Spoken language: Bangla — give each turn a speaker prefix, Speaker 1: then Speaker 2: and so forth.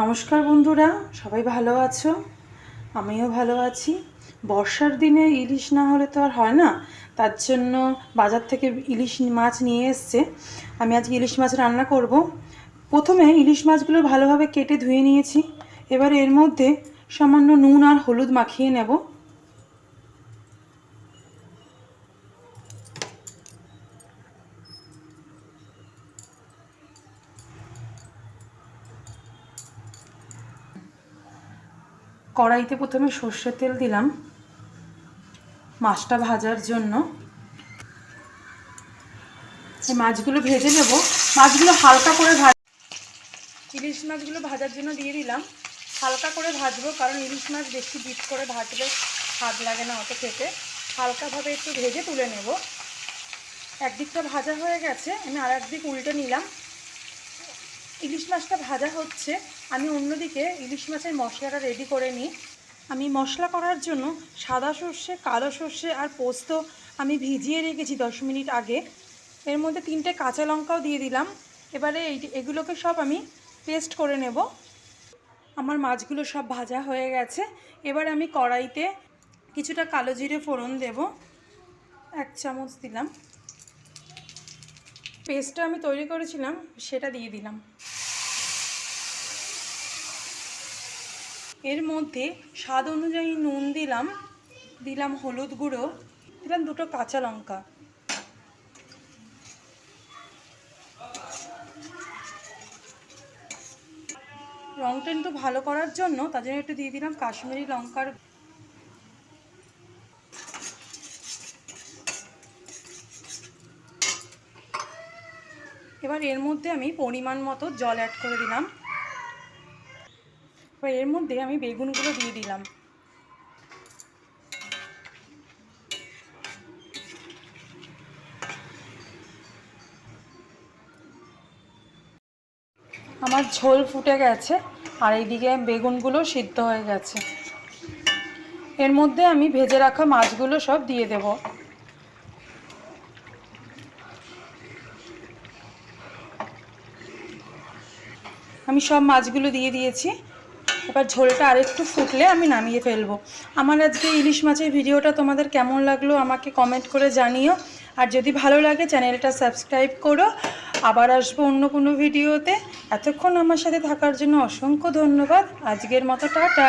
Speaker 1: নমস্কার বন্ধুরা, সবাই ভালো আছো? আমিও ভালো আছি। বর্ষার দিনে ইলিশ না হলে তো আর হয় না, তার জন্য বাজার থেকে ইলিশ মাছ নিয়ে এসছে। আমি আজকে ইলিশ মাছ রান্না করব। প্রথমে ইলিশ মাছগুলো ভালোভাবে কেটে ধুয়ে নিয়েছি। এবার এর মধ্যে সামান্য নুন আর হলুদ মাখিয়ে নেব। কড়াইতে প্রথমে সর্ষের তেল দিলাম, মাছটা ভাজার জন্য। এই মাছগুলো ভেজে নেব। মাছগুলো হালকা করে ভাজ ইলিশ মাছগুলো ভাজার জন্য দিয়ে দিলাম। হালকা করে ভাজবো, কারণ ইলিশ মাছ বেশি বিট করে ভাজলে স্বাদ লাগে না অত খেতে। হালকাভাবে একটু ভেজে তুলে নেব। একদিকটা ভাজা হয়ে গেছে, আমি আর একদিক উল্টে নিলাম। ইলিশ মাছটা ভাজা হচ্ছে, আমি অন্যদিকে ইলিশ মাছের মশলাটা রেডি করে নিই। আমি মশলা করার জন্য সাদা সর্ষে, কালো সর্ষে আর পোস্ত আমি ভিজিয়ে রেখেছি দশ মিনিট আগে। এর মধ্যে তিনটে কাঁচা লঙ্কাও দিয়ে দিলাম। এবারে এই এগুলোকে সব আমি পেস্ট করে নেব। আমার মাছগুলো সব ভাজা হয়ে গেছে। এবার আমি কড়াইতে কিছুটা কালো জিরে ফোড়ন দেব। এক চামচ দিলাম। পেস্টটা আমি তৈরি করেছিলাম, সেটা দিয়ে দিলাম। এর মধ্যে স্বাদ অনুযায়ী নুন দিলাম দিলাম হলুদ গুঁড়ো, দিলাম দুটো কাঁচা লঙ্কা। রঙটা একটু ভালো করার জন্য তার জন্য একটু দিয়ে দিলাম কাশ্মীরি লঙ্কার এবার এর মধ্যে আমি পরিমাণ মতো জল অ্যাড করে দিলাম। এবার এর মধ্যে আমি বেগুনগুলো দিয়ে দিলাম। আমার ঝোল ফুটে গেছে, আর এইদিকে বেগুনগুলো সিদ্ধ হয়ে গেছে। এর মধ্যে আমি ভেজে রাখা মাছগুলো সব দিয়ে দেব। আমি সব মাছগুলো দিয়ে দিয়েছি। এবার ঝোলটা আরেকটু ফুটলে আমি নামিয়ে ফেলব। আমার আজকে ইলিশ মাছের ভিডিওটা তোমাদের কেমন লাগল আমাকে কমেন্ট করে জানিও। আর যদি ভালো লাগে, চ্যানেলটা সাবস্ক্রাইব করো। আবার আসব অন্য কোনো ভিডিওতে। এতক্ষণ আমার সাথে থাকার জন্য অসংখ্য ধন্যবাদ। আজকের মতো টাটা।